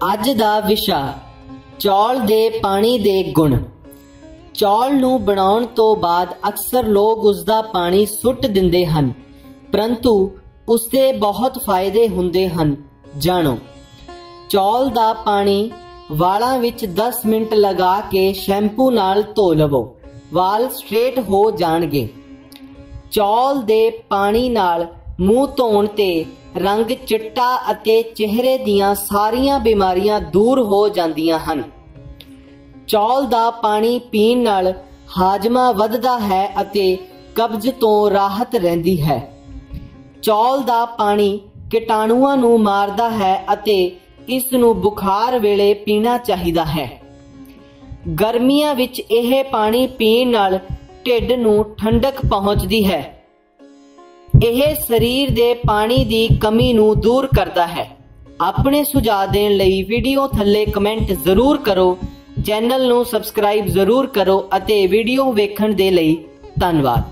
ਅੱਜ ਦਾ ਵਿਸ਼ਾ, ਚੌਲ ਦੇ ਪਾਣੀ ਦੇ ਗੁਣ। ਚੌਲ ਨੂੰ ਬਣਾਉਣ ਤੋਂ ਬਾਅਦ ਅਕਸਰ ਲੋਕ ਉਸ ਦਾ ਪਾਣੀ ਸੁੱਟ ਦਿੰਦੇ ਹਨ, ਪਰੰਤੂ ਉਸ ਦੇ ਬਹੁਤ ਫਾਇਦੇ ਹੁੰਦੇ ਹਨ, ਜਾਣੋ। ਚੌਲ ਦਾ ਪਾਣੀ ਵਾਲਾਂ ਵਿੱਚ 10 ਮਿੰਟ ਲਗਾ ਕੇ ਸ਼ੈਂਪੂ ਨਾਲ ਧੋ ਲਵੋ, ਵਾਲ ਸਟ੍ਰੇਟ ਹੋ ਜਾਣਗੇ। ਚੌਲ ਦੇ ਪਾਣੀ ਨਾਲ ਮੂੰਹ ਧੋਣ ਤੇ ਰੰਗ ਚਿੱਟਾ ਅਤੇ ਚਿਹਰੇ ਦੀਆਂ ਸਾਰੀਆਂ ਬਿਮਾਰੀਆਂ ਦੂਰ ਹੋ ਜਾਂਦੀਆਂ ਹਨ। ਚੌਲ ਦਾ ਪਾਣੀ ਪੀਣ ਨਾਲ ਹਾਜਮਾ ਵੱਧਦਾ ਹੈ ਅਤੇ ਕਬਜ਼ ਤੋਂ ਰਾਹਤ ਰਹਿੰਦੀ ਹੈ। ਚੌਲ ਦਾ ਪਾਣੀ ਕੀਟਾਣੂਆਂ ਨੂੰ ਮਾਰਦਾ ਹੈ ਅਤੇ ਇਸ ਨੂੰ ਬੁਖਾਰ ਵੇਲੇ ਪੀਣਾ ਚਾਹੀਦਾ ਹੈ। ਗਰਮੀਆਂ ਵਿੱਚ ਇਹ ਪਾਣੀ ਪੀਣ ਨਾਲ ਢਿੱਡ ਨੂੰ ਠੰਡਕ ਪਹੁੰਚਦੀ ਹੈ। ਇਹ ਸਰੀਰ ਦੇ ਪਾਣੀ ਦੀ ਕਮੀ ਨੂੰ ਦੂਰ ਕਰਦਾ ਹੈ। ਆਪਣੇ ਸੁਝਾਅ ਦੇਣ ਲਈ ਵੀਡੀਓ ਥੱਲੇ ਕਮੈਂਟ ਜ਼ਰੂਰ ਕਰੋ। ਚੈਨਲ ਨੂੰ ਸਬਸਕ੍ਰਾਈਬ ਜ਼ਰੂਰ ਕਰੋ ਅਤੇ ਵੀਡੀਓ ਵੇਖਣ ਦੇ ਲਈ ਧੰਨਵਾਦ।